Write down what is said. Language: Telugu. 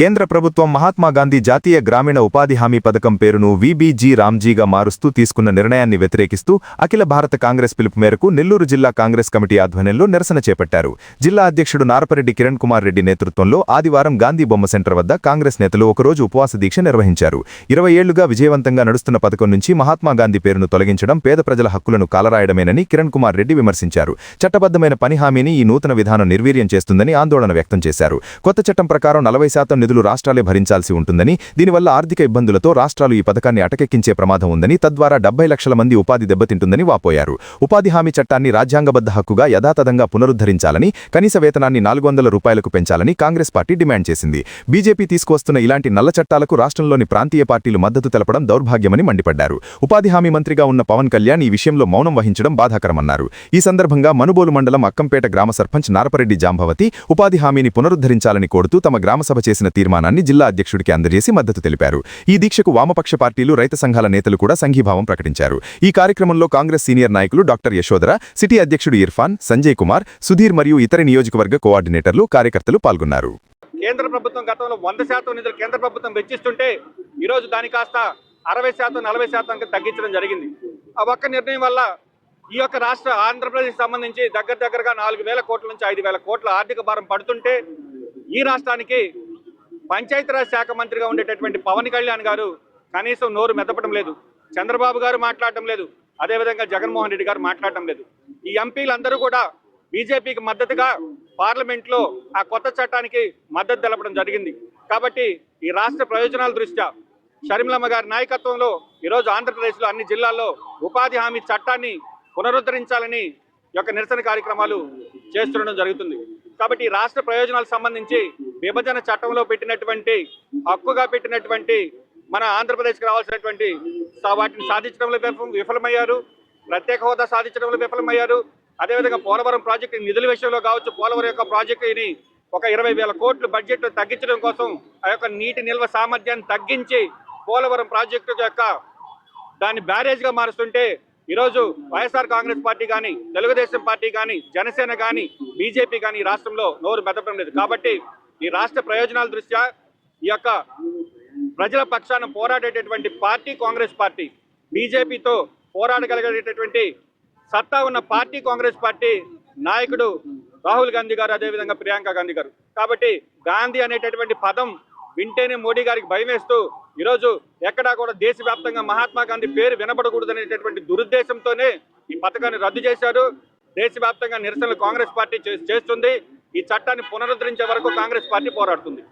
కేంద్ర ప్రభుత్వం మహాత్మా గాంధీ జాతీయ గ్రామీణ ఉపాధి హామీ పథకం పేరును వీబీజీ రామ్జీగా మారుస్తూ తీసుకున్న నిర్ణయాన్ని వ్యతిరేకిస్తూ అఖిల భారత కాంగ్రెస్ పిలుపు మేరకు నెల్లూరు జిల్లా కాంగ్రెస్ కమిటీ ఆధ్వర్యంలో నిరసన చేపట్టారు. జిల్లా అధ్యక్షుడు నారపరెడ్డి కిరణ్ కుమార్ రెడ్డి నేతృత్వంలో ఆదివారం గాంధీ బొమ్మ సెంటర్ వద్ద కాంగ్రెస్ నేతలు ఒకరోజు ఉపవాస దీక్ష నిర్వహించారు. ఇరవై ఏళ్ళుగా విజయవంతంగా నడుస్తున్న పథకం నుంచి మహాత్మా గాంధీ పేరును తొలగించడం పేద ప్రజల హక్కులను కాలరాయడమేనని కిరణ్ కుమార్ రెడ్డి విమర్శించారు. చట్టబద్దమైన పని హామీని ఈ నూతన విధానం నిర్వీర్యం చేస్తుందని ఆందోళన వ్యక్తం చేశారు. కొత్త చట్టం ప్రకారం నలభై శాతం నిధులు రాష్ట్రాలే భరించాల్సి ఉంటుందని దీనివల్ల ఆర్థిక ఇబ్బందులతో రాష్ట్రాలు ఈ పథకాన్ని అటకెక్కించే ప్రమాదం ఉందని తద్వారా డెబ్బై లక్షల మంది ఉపాధి దెబ్బతింటుందని వాపోయారు. ఉపాధి హామీ చట్టాన్ని రాజ్యాంగబద్ధ హక్కుగా యథాతథంగా పునరుద్ధరించాలని కనీస వేతనాన్ని నాలుగు వందల రూపాయలకు పెంచాలని కాంగ్రెస్ పార్టీ డిమాండ్ చేసింది. బీజేపీ తీసుకువస్తున్న ఇలాంటి నల్ల చట్టాలకు రాష్ట్రంలోని ప్రాంతీయ పార్టీలు మద్దతు తెలపడం దౌర్భాగ్యమని మండిపడ్డారు. ఉపాధి హామీ మంత్రిగా ఉన్న పవన్ కళ్యాణ్ ఈ విషయంలో మౌనం వహించడం బాధాకరమన్నారు. ఈ సందర్భంగా మనుబోలు మండలం అక్కంపేట గ్రామ సర్పంచ్ నారపరెడ్డి జాంభవతి ఉపాధి హామీని పునరుద్ధరించాలని కోరుతూ తమ గ్రామసభ చేసిన తీర్మానాన్ని జిల్లా అధ్యక్షుడికి అందజేసి మద్దతు తెలిపారు. ఈ దీక్షకు వామపక్ష పార్టీలు రైతు సంఘాల నేతలు కూడా సంఘీభావం ప్రకటించారు. ఈ కార్యక్రమంలో కాంగ్రెస్ సీనియర్ నాయకులు డాక్టర్ యశోధర సిటీ అధ్యక్షుడు ఇర్ఫాన్ సంజయ్ కుమార్ సుధీర్ మరియు ఇతర నియోజకవర్గ కోఆర్డినేటర్లు కార్యకర్తలు పాల్గొన్నారు. కేంద్ర ప్రభుత్వం గతంలో వంద శాతం నిధులు కేంద్ర ప్రభుత్వం వెచ్చిస్తుంటే ఈరోజు దాని కాస్త అరవై శాతం నలభై శాతం తగ్గించడం జరిగింది. ఆ ఒక్క నిర్ణయం వల్ల ఈ యొక్క రాష్ట్ర ఆంధ్రప్రదేశ్ సంబంధించి దగ్గర దగ్గరగా నాలుగు వేల కోట్ల నుంచి ఐదు వేల కోట్ల ఆర్థిక భారం పడుతుంటే ఈ రాష్ట్రానికి పంచాయతీరాజ్ శాఖ మంత్రిగా ఉండేటటువంటి పవన్ కళ్యాణ్ గారు కనీసం నోరు మెదపడం లేదు. చంద్రబాబు గారు మాట్లాడటం లేదు. అదేవిధంగా జగన్మోహన్ రెడ్డి గారు మాట్లాడటం లేదు. ఈ ఎంపీలందరూ కూడా బీజేపీకి మద్దతుగా పార్లమెంట్లో ఆ కొత్త చట్టానికి మద్దతు తెలపడం జరిగింది. కాబట్టి ఈ రాష్ట్ర ప్రయోజనాల దృష్ట్యా షర్మిలమ్మ గారి నాయకత్వంలో ఈరోజు ఆంధ్రప్రదేశ్లో అన్ని జిల్లాల్లో ఉపాధి హామీ చట్టాన్ని పునరుద్ధరించాలని యొక్క నిరసన కార్యక్రమాలు చేస్తుండడం జరుగుతుంది. కాబట్టి ఈ రాష్ట్ర ప్రయోజనాలకు సంబంధించి విభజన చట్టంలో పెట్టినటువంటి హక్కుగా పెట్టినటువంటి మన ఆంధ్రప్రదేశ్కి రావాల్సినటువంటి సా- వాటిని సాధించడంలో విఫలమయ్యారు. ప్రత్యేక హోదా సాధించడంలో విఫలమయ్యారు. అదేవిధంగా పోలవరం ప్రాజెక్టు నిధుల విషయంలో కావచ్చు పోలవరం యొక్క ప్రాజెక్టుని ఒక ఇరవై వేల కోట్లు బడ్జెట్ తగ్గించడం కోసం ఆ యొక్క నీటి నిల్వ సామర్థ్యాన్ని తగ్గించి పోలవరం ప్రాజెక్టు యొక్క దాన్ని బ్యారేజ్గా మారుస్తుంటే ఈరోజు వైఎస్ఆర్ కాంగ్రెస్ పార్టీ కానీ తెలుగుదేశం పార్టీ కానీ జనసేన కానీ బీజేపీ కానీ రాష్ట్రంలో నోరు మెదపడం లేదు. కాబట్టి ఈ రాష్ట్ర ప్రయోజనాల దృష్ట్యా ఈ యొక్క ప్రజల పక్షాన పోరాడేటటువంటి పార్టీ కాంగ్రెస్ పార్టీ బీజేపీతో పోరాడగలిగేటటువంటి సత్తా ఉన్న పార్టీ కాంగ్రెస్ పార్టీ నాయకుడు రాహుల్ గాంధీ గారు అదేవిధంగా ప్రియాంక గాంధీ గారు. కాబట్టి గాంధీ అనేటటువంటి పదం వింటేనే మోడీ గారికి భయం వేస్తూ ఈరోజు ఎక్కడా కూడా దేశవ్యాప్తంగా మహాత్మా గాంధీ పేరు వినపడకూడదు అనేటటువంటి దురుద్దేశంతోనే ఈ పథకాన్ని రద్దు చేశారు. దేశవ్యాప్తంగా నిరసనలు కాంగ్రెస్ పార్టీ చే- చేస్తుంది. ఈ చట్టాన్ని పునరుద్ధరించే వరకు కాంగ్రెస్ పార్టీ పోరాడుతుంది.